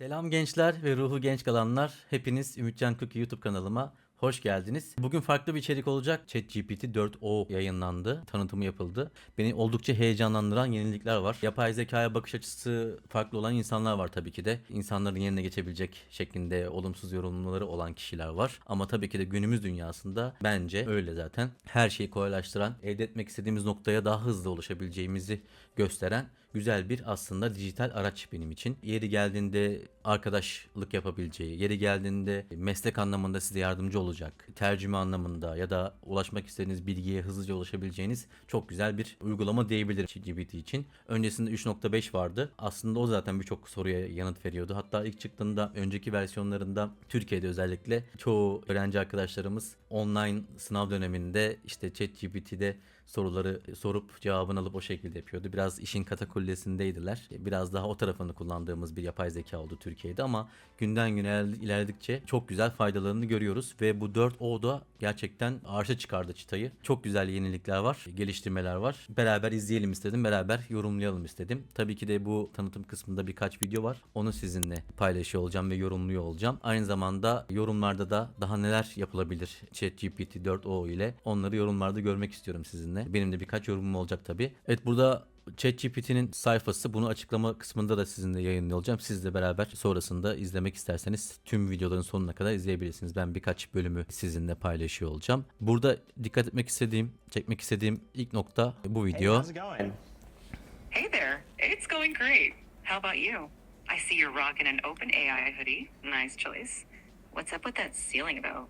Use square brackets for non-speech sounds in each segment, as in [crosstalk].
Selam gençler ve ruhu genç kalanlar. Hepiniz Ümitcan Cookie YouTube kanalıma hoş geldiniz. Bugün farklı bir içerik olacak. ChatGPT 4o yayınlandı. Tanıtımı yapıldı. Beni oldukça heyecanlandıran yenilikler var. Yapay zekaya bakış açısı farklı olan insanlar var tabii ki de. İnsanların yerine geçebilecek şeklinde olumsuz yorumları olan kişiler var. Ama tabii ki de günümüz dünyasında bence öyle zaten. Her şeyi kolaylaştıran, elde etmek istediğimiz noktaya daha hızlı ulaşabileceğimizi gösteren güzel bir aslında dijital araç benim için. Yeri geldiğinde arkadaşlık yapabileceği, yeri geldiğinde meslek anlamında size yardımcı olacak, tercüme anlamında ya da ulaşmak istediğiniz bilgiye hızlıca ulaşabileceğiniz çok güzel bir uygulama diyebilirim GPT için. Öncesinde 3.5 vardı. Aslında o zaten birçok soruya yanıt veriyordu. Hatta ilk çıktığında önceki versiyonlarında Türkiye'de özellikle çoğu öğrenci arkadaşlarımız online sınav döneminde işte ChatGPT'de soruları sorup cevabını alıp o şekilde yapıyordu. Biraz işin katakullesindeydiler. Biraz daha o tarafını kullandığımız bir yapay zeka oldu Türkiye'de ama günden güne iler- ilerledikçe çok güzel faydalarını görüyoruz ve bu 4O'da gerçekten arşa çıkardı çıtayı. Çok güzel yenilikler var, geliştirmeler var. Beraber izleyelim istedim, beraber yorumlayalım istedim. Tabii ki de bu tanıtım kısmında birkaç video var. Onu sizinle paylaşıyor olacağım ve yorumluyor olacağım. Aynı zamanda yorumlarda da daha neler yapılabilir ChatGPT 4o ile onları yorumlarda görmek istiyorum sizinle. Benim de birkaç yorumum olacak tabii. Evet burada ChatGPT'nin sayfası bunu açıklama kısmında da sizinle yayınlayacağım. Sizle beraber sonrasında izlemek isterseniz tüm videoların sonuna kadar izleyebilirsiniz. Ben birkaç bölümü sizinle paylaşıyor olacağım. Burada dikkat etmek istediğim, çekmek istediğim ilk nokta bu Hey, video. how's it going? Hey there, it's going great. How about you? I see you're rocking an OpenAI hoodie. Nice choice. What's up with that ceiling though?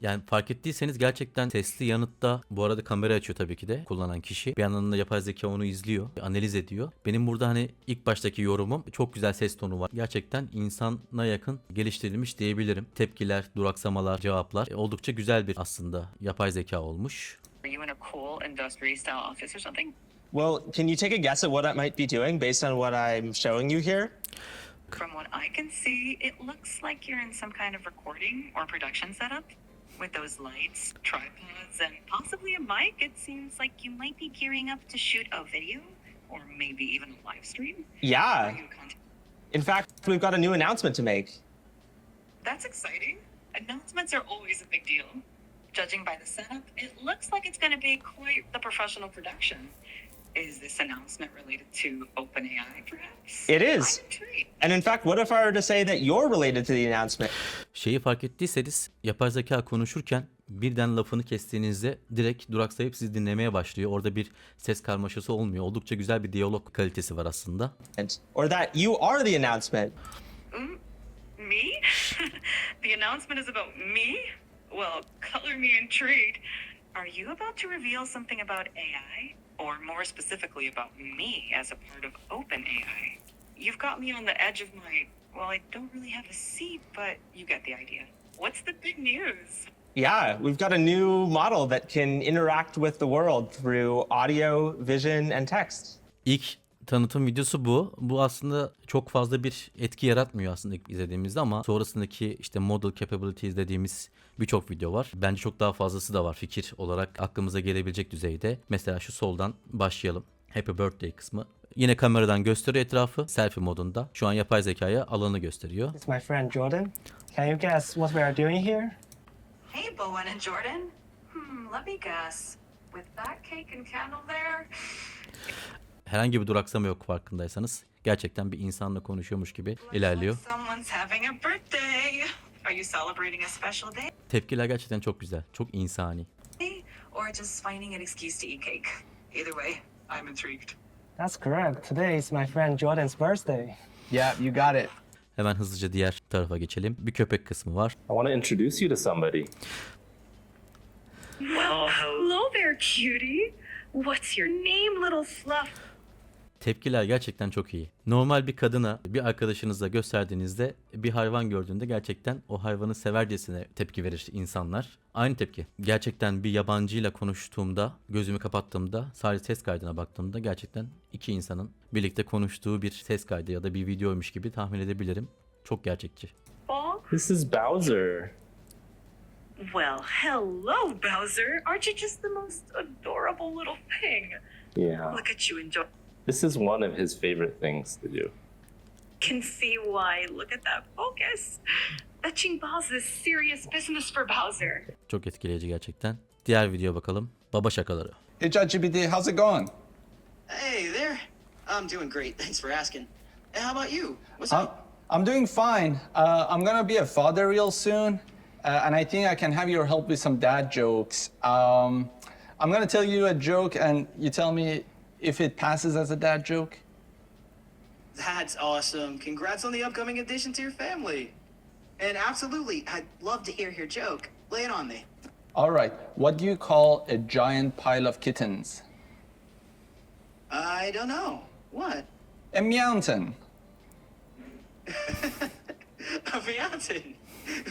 Yani fark ettiyseniz gerçekten sesli yanıtta bu arada kamera açıyor tabii ki de kullanan kişi. Bir yandan da yapay zeka onu izliyor, analiz ediyor. Benim burada hani ilk baştaki yorumum çok güzel ses tonu var. Gerçekten insana yakın geliştirilmiş diyebilirim. Tepkiler, duraksamalar, cevaplar e, oldukça güzel bir aslında yapay zeka olmuş. are you in a cool industry style office or something? Well, can you take a guess at what I might be doing based on what I'm showing you here? From what I can see, it looks like you're in some kind of recording or production setup. With those lights, tripods, and possibly a mic, it seems like you might be gearing up to shoot a video or maybe even a live stream. Yeah. you a content- In fact, we've got a new announcement to make. That's exciting. Announcements are always a big deal. Judging by the setup, it looks like it's going to be quite the professional production. Is this announcement related to OpenAI, perhaps? It is. And in fact, what if I were to say that you're related to the announcement? Şeyi fark ettiyseniz yapay zeka konuşurken birden lafını kestiğinizde direkt duraksayıp sizi dinlemeye başlıyor. Orada bir ses karmaşası olmuyor. Oldukça güzel bir diyalog kalitesi var aslında. Or that you are the announcement? Mm, me? [laughs] the announcement is about me? Well, color me intrigued. Are you about to reveal something about AI? Or more specifically about me as a part of OpenAI? You've got me on the edge of my. Well, I don't really have a seat, but you get the idea. What's the big news? Yeah, we've got a new model that can interact with the world through audio, vision, and text. İlk tanıtım videosu bu. Bu aslında çok fazla bir etki yaratmıyor aslında ilk izlediğimizde ama sonrasındaki işte model capabilities dediğimiz birçok video var. Bence çok daha fazlası da var fikir olarak aklımıza gelebilecek düzeyde. Mesela şu soldan başlayalım. Happy Birthday kısmı. Yine kameradan gösteriyor etrafı selfie modunda. Şu an yapay zekaya alanı gösteriyor. It's my friend Jordan. Can you guess what we are doing here? Hey, Bowen and Jordan. Hmm, let me guess. With that cake and candle there? Herhangi bir duraksama yok farkındaysanız. Gerçekten bir insanla konuşuyormuş gibi ilerliyor. Someone's having a birthday. Are you celebrating a special day? Tepkiler gerçekten çok güzel. Çok insani. or just finding an excuse to eat cake. Either way, I'm intrigued. That's correct. Today is my friend Jordan's birthday. Yeah, you got it. Hemen hızlıca diğer tarafa geçelim. Bir köpek kısmı var. I want to introduce you to somebody. Well, hello there, cutie. What's your name, little fluff? Tepkiler gerçekten çok iyi. Normal bir kadına bir arkadaşınızla gösterdiğinizde bir hayvan gördüğünde gerçekten o hayvanı severcesine tepki verir insanlar. Aynı tepki. Gerçekten bir yabancıyla konuştuğumda, gözümü kapattığımda, sadece ses kaydına baktığımda gerçekten iki insanın birlikte konuştuğu bir ses kaydı ya da bir videoymuş gibi tahmin edebilirim. Çok gerçekçi. This is Bowser. Well, hello, Bowser. Aren't you just the most adorable little thing? Yeah. Look at you enjoy. This is one of his favorite things to do. can see why. Look at that focus. Fetching balls is serious business for Bowser. Çok etkileyici gerçekten. Diğer video bakalım. Baba şakaları. Hey, ChatGPT, how's it going? Hey there. I'm doing great. Thanks for asking. Hey, how about you? What's I'm, up? I'm doing fine. Uh, I'm gonna be a father real soon, uh, and I think I can have your help with some dad jokes. Um, I'm gonna tell you a joke, and you tell me if it passes as a dad joke. That's awesome. Congrats on the upcoming addition to your family. And absolutely, I'd love to hear your joke. Lay it on me. All right. What do you call a giant pile of kittens? I don't know. What? A mountain. [laughs] A mountain.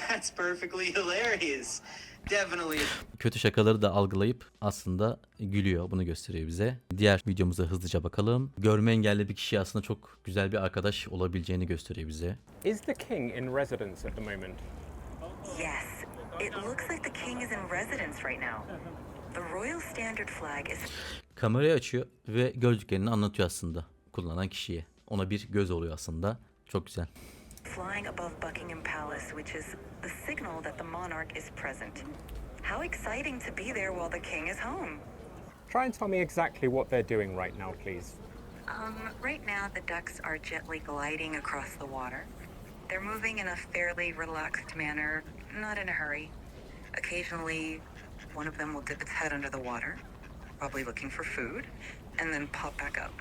That's perfectly hilarious. Definitely. Kötü şakaları da algılayıp aslında gülüyor. Bunu gösteriyor bize. Diğer videomuza hızlıca bakalım. Görme engelli bir kişi aslında çok güzel bir arkadaş olabileceğini gösteriyor bize. Is the king in residence at the moment? Yes, it looks like the king is in residence right now. The Royal Standard flag is Kamerayı açıyor ve gördüklerini anlatıyor aslında kullanan kişiye. Ona bir göz oluyor aslında. Çok güzel. Flying above Buckingham Palace, which is the signal that the monarch is present. How exciting to be there while the king is home. Try and tell me exactly what they're doing right now, please. Um, right now, the ducks are gently gliding across the water. They're moving in a fairly relaxed manner, not in a hurry. Occasionally, one of them will dip its head under the water, probably looking for food, and then pop back up.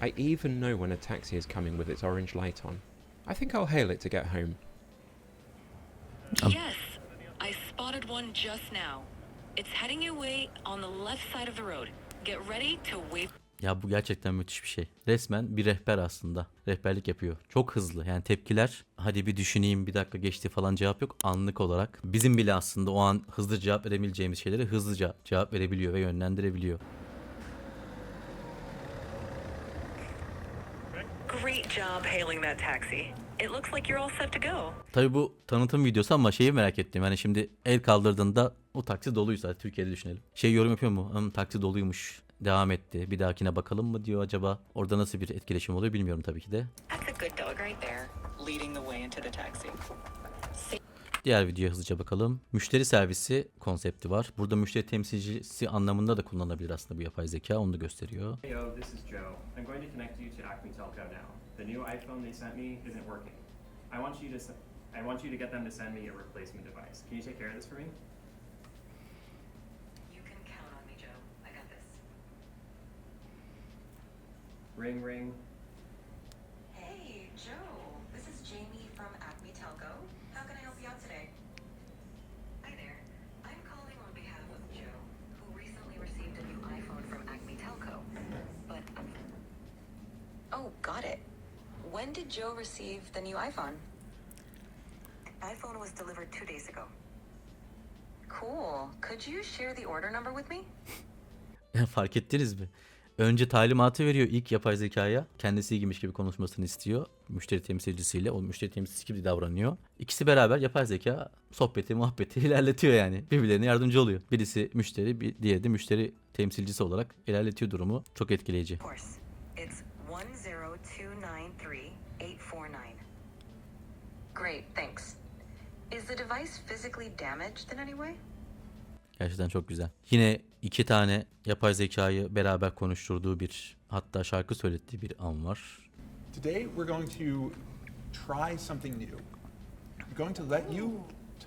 I even know when a taxi is coming with its orange light on. I think I'll hail it to get home. Yes, I spotted one just now. It's heading your way on the left side of the road. Get ready to wave. Ya bu gerçekten müthiş bir şey. Resmen bir rehber aslında. Rehberlik yapıyor. Çok hızlı. Yani tepkiler hadi bir düşüneyim bir dakika geçti falan cevap yok. Anlık olarak. Bizim bile aslında o an hızlı cevap verebileceğimiz şeyleri hızlıca cevap verebiliyor ve yönlendirebiliyor. Great job hailing that taxi. It looks like you're all set to go. Tabii bu tanıtım videosu ama şeyi merak ettim. Hani şimdi el kaldırdığında o taksi doluysa Türkiye'de düşünelim. Şey yorum yapıyor mu? Hım, taksi doluymuş. Devam etti. Bir dahakine bakalım mı diyor acaba? Orada nasıl bir etkileşim oluyor bilmiyorum tabii ki de. That's a good dog right there, leading the way into the taxi. Diğer videoya hızlıca bakalım. Müşteri servisi konsepti var. Burada müşteri temsilcisi anlamında da kullanılabilir aslında bu yapay zeka. Onu da gösteriyor. Hey, yo, this is Joe. I'm going to connect you to Acme Telco now. The new iPhone they sent me isn't working. I want you to I want you to get them to send me a replacement device. Can you take care of this for me? You can count on me, Joe. I got this. Ring ring. Hey, Joe. When did Joe receive the new iPhone? iPhone was delivered two days ago. Cool. Could you share the order number with me? [laughs] Fark ettiniz mi? Önce talimatı veriyor ilk yapay zekaya. Kendisi ilgiymiş gibi konuşmasını istiyor. Müşteri temsilcisiyle. O müşteri temsilcisi gibi davranıyor. İkisi beraber yapay zeka sohbeti, muhabbeti [laughs] ilerletiyor yani. Birbirlerine yardımcı oluyor. Birisi müşteri, bir diğeri de müşteri temsilcisi olarak ilerletiyor durumu. Çok etkileyici. Of course. It's 10293-849. Great, thanks. Is the device physically damaged in any way? Gerçekten çok güzel. Yine iki tane yapay zekayı beraber konuşturduğu bir hatta şarkı söylettiği bir an var. Today, we're going to try something new. We're going to let you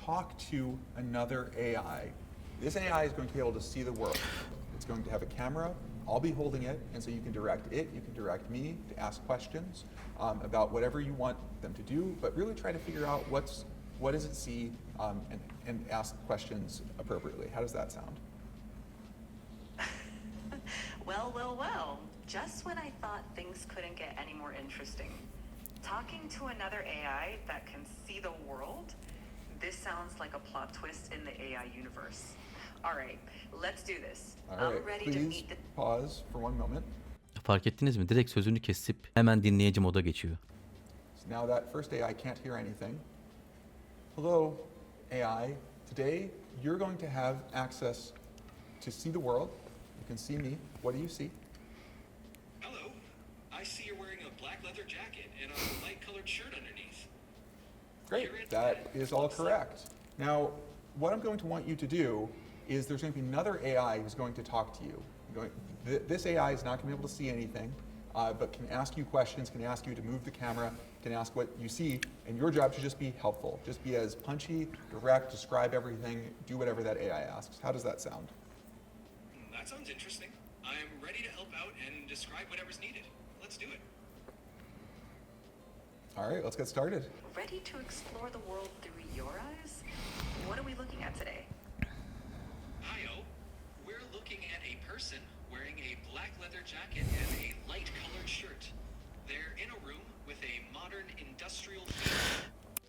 talk to another AI. This AI is going to be able to see the world. It's going to have a camera. I'll be holding it, and so you can direct it, you can direct me to ask questions um, about whatever you want them to do, but really try to figure out what's what does it see um, and, and ask questions appropriately. How does that sound? [laughs] Well, well, well. Just when I thought things couldn't get any more interesting. Talking to another AI that can see the world? This sounds like a plot twist in the AI universe. All right, let's do this. I'm ready to meet the pause for one moment. Fark ettiniz mi? Direkt sözünü kesip hemen dinleyici moda geçiyor. Now that first AI can't hear anything. Hello, AI. Today you're going to have access to see the world. You can see me. What do you see? Hello. I see you're wearing a black leather jacket and a light colored shirt underneath. Great. That is all correct. Now, what I'm going to want you to do is there's going to be another AI who's going to talk to you. Going, th- this AI is not going to be able to see anything, uh, but can ask you questions, can ask you to move the camera, can ask what you see, and your job should just be helpful. Just be as punchy, direct, describe everything, do whatever that AI asks. How does that sound? That sounds interesting. I'm ready to help out and describe whatever's needed. Let's do it. All right, let's get started. Ready to explore the world through your eyes? What are we looking at today?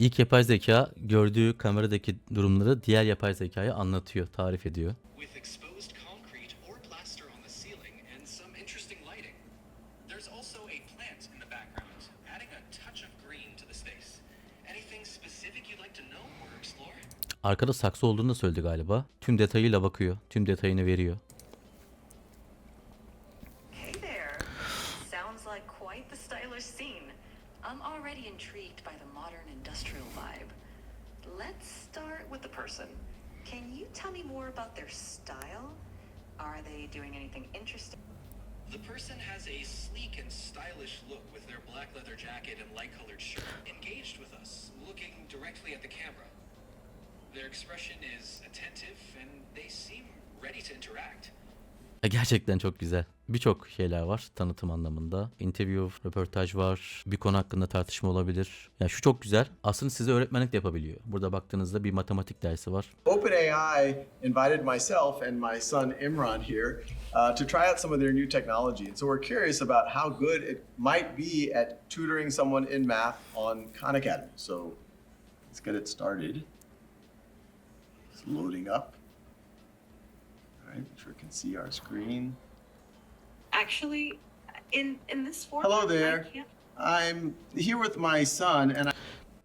İlk yapay zeka gördüğü kameradaki durumları diğer yapay zekaya anlatıyor, tarif ediyor. with exposed concrete or plaster on the ceiling and some interesting lighting. There's also a plant in the background, adding a touch of green to the space. Anything specific you'd like to know or explore? Arkada saksı olduğunu da söyledi galiba. Tüm detayıyla bakıyor, tüm detayını veriyor. Hey there. Sounds like quite the stylish scene. I'm already intrigued by the modern industrial vibe. Let's start with the person. Can you tell me more about their style? Are they doing anything interesting? The person has a sleek and stylish look with their black leather jacket and light colored shirt, engaged with us, looking directly at the camera. Their expression is attentive and they seem ready to interact. [laughs] Gerçekten çok güzel. Birçok şeyler var tanıtım anlamında. Interview, röportaj var. Bir konu hakkında tartışma olabilir. Ya şu çok güzel. Aslında size öğretmenlik de yapabiliyor. Burada baktığınızda bir matematik dersi var. OpenAI invited myself and my son Imran here uh, to try out some of their new technology. And so we're curious about how good it might be at tutoring someone in math on Khan Academy. So let's get it started. It's loading up. All right, make sure we can see our screen. Actually, in in this format, Hello I there. can't I'm here with my son and I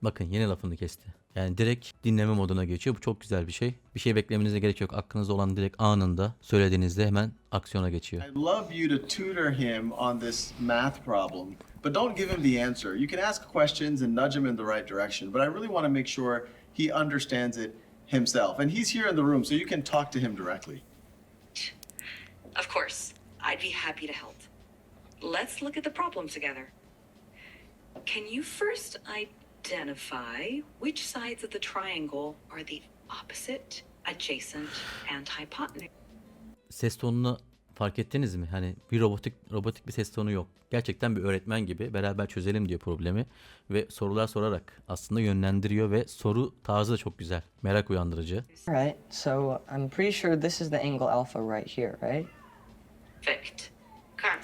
Bakın yine lafını kesti. Yani direkt dinleme moduna geçiyor. Bu çok güzel bir şey. Bir şey beklemenize gerek yok. Aklınızda olan direkt anında söylediğinizde hemen aksiyona geçiyor. I'd love you to tutor him on this math problem, but don't give him the answer. You can ask questions and nudge him in the right direction, but I really want to make sure he understands it himself. And he's here in the room, so you can talk to him directly. Of course, I'd be happy to help. Let's look at the problem together. Can you first identify which sides of the triangle are the opposite, adjacent, and hypotenuse? Ses tonunu fark ettiniz mi? Hani bir robotik robotik bir ses tonu yok. Gerçekten bir öğretmen gibi beraber çözelim diyor problemi ve sorular sorarak aslında yönlendiriyor ve soru tarzı da çok güzel. Merak uyandırıcı. Alright, so I'm pretty sure this is the angle alpha right here, right? Perfect.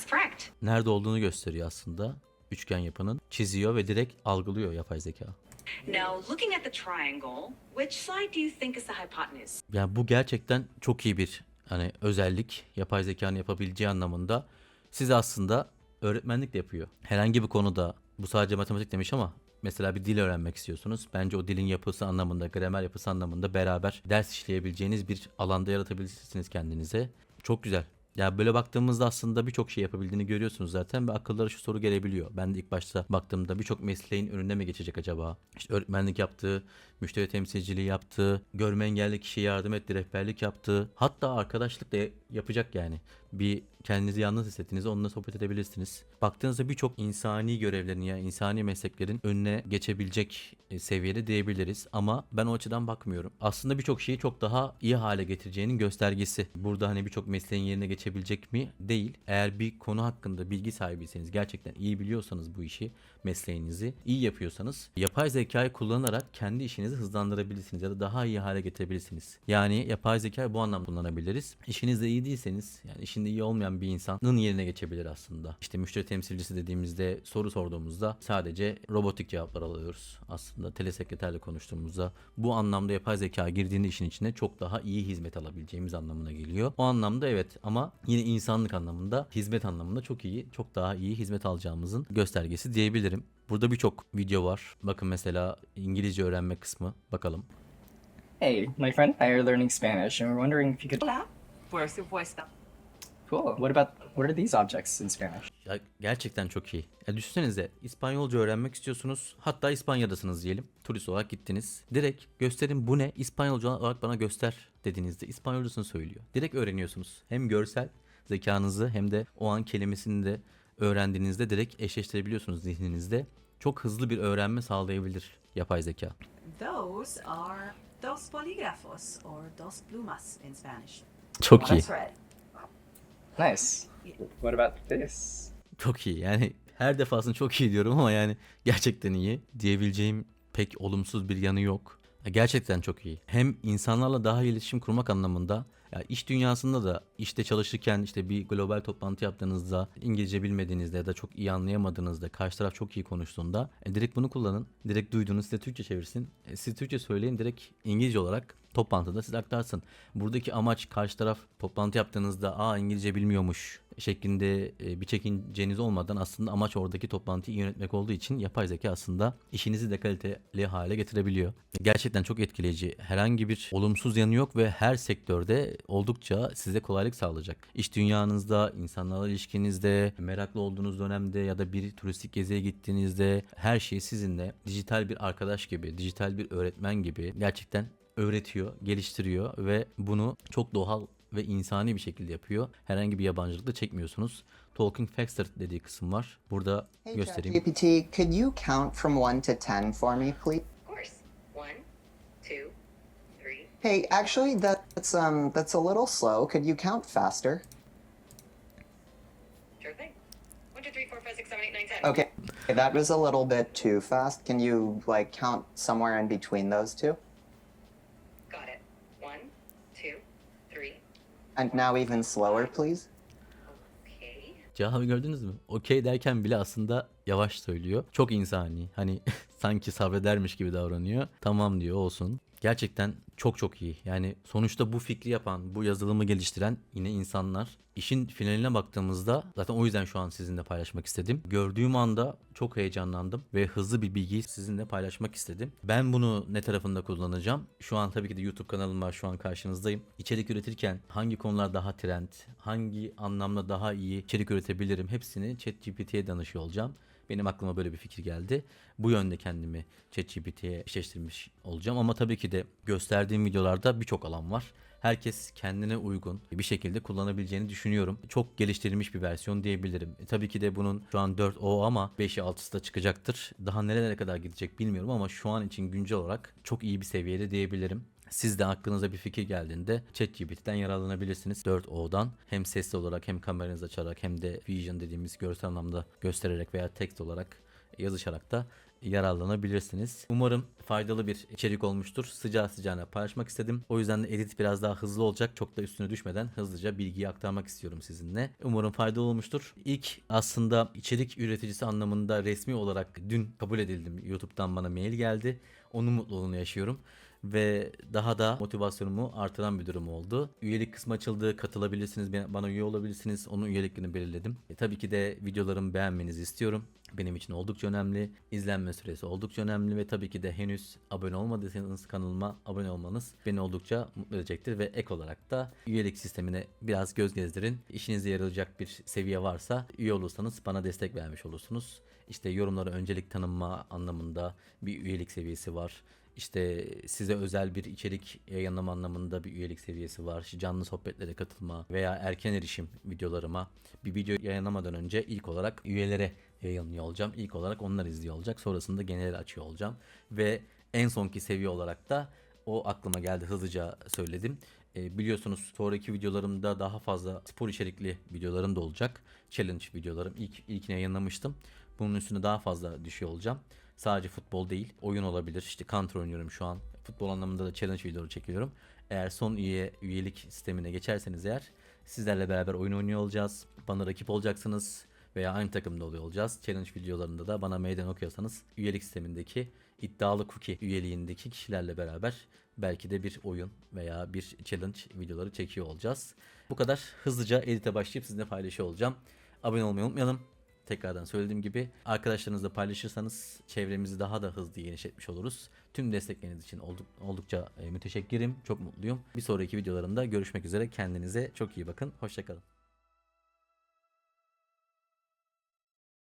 Correct. Nerede olduğunu gösteriyor aslında üçgen yapının. Çiziyor ve direkt algılıyor yapay zeka. Now, looking at the triangle, which side do you think is the hypotenuse? Yani bu gerçekten çok iyi bir hani özellik yapay zekanın yapabileceği anlamında siz aslında öğretmenlik de yapıyor. Herhangi bir konuda bu sadece matematik demiş ama mesela bir dil öğrenmek istiyorsunuz. Bence o dilin yapısı anlamında, gramer yapısı anlamında beraber ders işleyebileceğiniz bir alanda yaratabilirsiniz kendinize. Çok güzel. Ya böyle baktığımızda aslında birçok şey yapabildiğini görüyorsunuz zaten ve akıllara şu soru gelebiliyor. Ben de ilk başta baktığımda birçok mesleğin önüne mi geçecek acaba? İşte öğretmenlik yaptığı, müşteri temsilciliği yaptığı, görme engelli kişiye yardım etti, rehberlik yaptığı, hatta arkadaşlık da yapacak yani. Bir kendinizi yalnız hissettiğinizde onunla sohbet edebilirsiniz. Baktığınızda birçok insani görevlerin ya insani mesleklerin önüne geçebilecek e, seviyede diyebiliriz ama ben o açıdan bakmıyorum. Aslında birçok şeyi çok daha iyi hale getireceğinin göstergesi. Burada hani birçok mesleğin yerine geçebilecek mi? Değil. Eğer bir konu hakkında bilgi sahibiyseniz, gerçekten iyi biliyorsanız bu işi, mesleğinizi iyi yapıyorsanız yapay zekayı kullanarak kendi işinizi hızlandırabilirsiniz ya da daha iyi hale getirebilirsiniz. Yani yapay zekayı bu anlamda kullanabiliriz. İşinizde iyi değilseniz yani işinde iyi olmayan bir insanın yerine geçebilir aslında. İşte müşteri temsilcisi dediğimizde soru sorduğumuzda sadece robotik cevaplar alıyoruz. Aslında telesekreterle konuştuğumuzda bu anlamda yapay zeka girdiğinde işin içine çok daha iyi hizmet alabileceğimiz anlamına geliyor. O anlamda evet ama yine insanlık anlamında, hizmet anlamında çok iyi, çok daha iyi hizmet alacağımızın göstergesi diyebilirim. Burada birçok video var. Bakın mesela İngilizce öğrenme kısmı. Bakalım. Hey, my friend and I are learning Spanish, and we're wondering if you could. Hola. Voice now? Cool. What about what are these objects in Spanish? Ya gerçekten çok iyi. Ya düşünsenize İspanyolca öğrenmek istiyorsunuz. Hatta İspanya'dasınız diyelim. Turist olarak gittiniz. Direkt gösterin bu ne? İspanyolca olarak bana göster dediğinizde İspanyolcasını söylüyor. Direkt öğreniyorsunuz. Hem görsel zekanızı hem de o an kelimesini de öğrendiğinizde direkt eşleştirebiliyorsunuz zihninizde. Çok hızlı bir öğrenme sağlayabilir yapay zeka. Those are dos polígrafos or dos plumas in Spanish. Çok iyi. Nice. What about this? Çok iyi. Yani her defasında çok iyi diyorum ama yani gerçekten iyi. Diyebileceğim pek olumsuz bir yanı yok. Gerçekten çok iyi. Hem insanlarla daha iyi iletişim kurmak anlamında ya iş dünyasında da işte çalışırken işte bir global toplantı yaptığınızda İngilizce bilmediğinizde ya da çok iyi anlayamadığınızda karşı taraf çok iyi konuştuğunda e, direkt bunu kullanın. Direkt duyduğunuz size Türkçe çevirsin. E, siz Türkçe söyleyin direkt İngilizce olarak toplantıda siz aktarsın. Buradaki amaç karşı taraf toplantı yaptığınızda aa İngilizce bilmiyormuş şeklinde e, bir çekinceniz olmadan aslında amaç oradaki toplantıyı yönetmek olduğu için yapay zeka aslında işinizi de kaliteli hale getirebiliyor. Gerçekten çok etkileyici. Herhangi bir olumsuz yanı yok ve her sektörde oldukça size kolaylık sağlayacak. İş dünyanızda, insanlarla ilişkinizde, meraklı olduğunuz dönemde ya da bir turistik geziye gittiğinizde her şey sizinle dijital bir arkadaş gibi, dijital bir öğretmen gibi gerçekten öğretiyor, geliştiriyor ve bunu çok doğal ve insani bir şekilde yapıyor. Herhangi bir yabancılık da çekmiyorsunuz. Talking Faster dediği kısım var. Burada Hey, göstereyim. ChatGPT, could you count from 1 to 10 for me, please? Of course. One, two, three. Hey, actually, that's um, that's a little slow. Could you count faster? Sure thing. Okay, that was a little bit too fast. Can you like count somewhere in between those two? Two, three. And now even slower, please. Okay. Cevabı gördünüz mü? Okey derken bile aslında yavaş söylüyor. Çok insani. Hani [laughs] sanki sabredermiş gibi davranıyor. Tamam diyor olsun. Gerçekten çok çok iyi. Yani sonuçta bu fikri yapan, bu yazılımı geliştiren yine insanlar. İşin finaline baktığımızda zaten o yüzden şu an sizinle paylaşmak istedim. Gördüğüm anda çok heyecanlandım ve hızlı bir bilgiyi sizinle paylaşmak istedim. Ben bunu ne tarafında kullanacağım? Şu an tabii ki de YouTube kanalım var. Şu an karşınızdayım. İçerik üretirken hangi konular daha trend, hangi anlamda daha iyi içerik üretebilirim hepsini ChatGPT'ye danışıyor olacağım. Benim aklıma böyle bir fikir geldi. Bu yönde kendimi ChatGPT'ye eşleştirmiş olacağım. Ama tabii ki de gösterdiğim videolarda birçok alan var. Herkes kendine uygun bir şekilde kullanabileceğini düşünüyorum. Çok geliştirilmiş bir versiyon diyebilirim. E, tabii ki de bunun şu an 4O ama 5'i 6'sı da çıkacaktır. Daha nerelere kadar gidecek bilmiyorum ama şu an için güncel olarak çok iyi bir seviyede diyebilirim. Siz de aklınıza bir fikir geldiğinde ChatGPT'den yararlanabilirsiniz. 4O'dan hem sesli olarak hem kameranızı açarak hem de Vision dediğimiz görsel anlamda göstererek veya text olarak yazışarak da yararlanabilirsiniz. Umarım faydalı bir içerik olmuştur. Sıcağı sıcağına paylaşmak istedim. O yüzden de edit biraz daha hızlı olacak. Çok da üstüne düşmeden hızlıca bilgiyi aktarmak istiyorum sizinle. Umarım faydalı olmuştur. İlk aslında içerik üreticisi anlamında resmi olarak dün kabul edildim. YouTube'dan bana mail geldi. Onun mutluluğunu yaşıyorum ve daha da motivasyonumu artıran bir durum oldu. Üyelik kısmı açıldı. Katılabilirsiniz. Bana üye olabilirsiniz. Onun üyeliklerini belirledim. E, tabii ki de videolarımı beğenmenizi istiyorum. Benim için oldukça önemli. İzlenme süresi oldukça önemli ve tabii ki de henüz abone olmadıysanız kanalıma abone olmanız beni oldukça mutlu edecektir ve ek olarak da üyelik sistemine biraz göz gezdirin. İşinize yarayacak bir seviye varsa üye olursanız bana destek vermiş olursunuz. İşte yorumlara öncelik tanınma anlamında bir üyelik seviyesi var. İşte size özel bir içerik yayınlama anlamında bir üyelik seviyesi var. İşte canlı sohbetlere katılma veya erken erişim videolarıma bir video yayınlamadan önce ilk olarak üyelere yayınlıyor olacağım. İlk olarak onlar izliyor olacak. Sonrasında genel açıyor olacağım. Ve en sonki seviye olarak da o aklıma geldi hızlıca söyledim. E, biliyorsunuz sonraki videolarımda daha fazla spor içerikli videolarım da olacak. Challenge videolarım. İlk, ilkini yayınlamıştım. Bunun üstüne daha fazla düşüyor olacağım. Sadece futbol değil, oyun olabilir. İşte counter oynuyorum şu an. Futbol anlamında da challenge videoları çekiyorum. Eğer son üye üyelik sistemine geçerseniz eğer sizlerle beraber oyun oynuyor olacağız. Bana rakip olacaksınız veya aynı takımda oluyor olacağız. Challenge videolarında da bana meydan okuyorsanız üyelik sistemindeki iddialı cookie üyeliğindeki kişilerle beraber belki de bir oyun veya bir challenge videoları çekiyor olacağız. Bu kadar hızlıca edite başlayıp sizinle paylaşıyor olacağım. Abone olmayı unutmayalım. Tekrardan söylediğim gibi arkadaşlarınızla paylaşırsanız çevremizi daha da hızlı genişletmiş oluruz. Tüm destekleriniz için olduk, oldukça e, müteşekkirim. Çok mutluyum. Bir sonraki videolarımda görüşmek üzere. Kendinize çok iyi bakın. Hoşçakalın.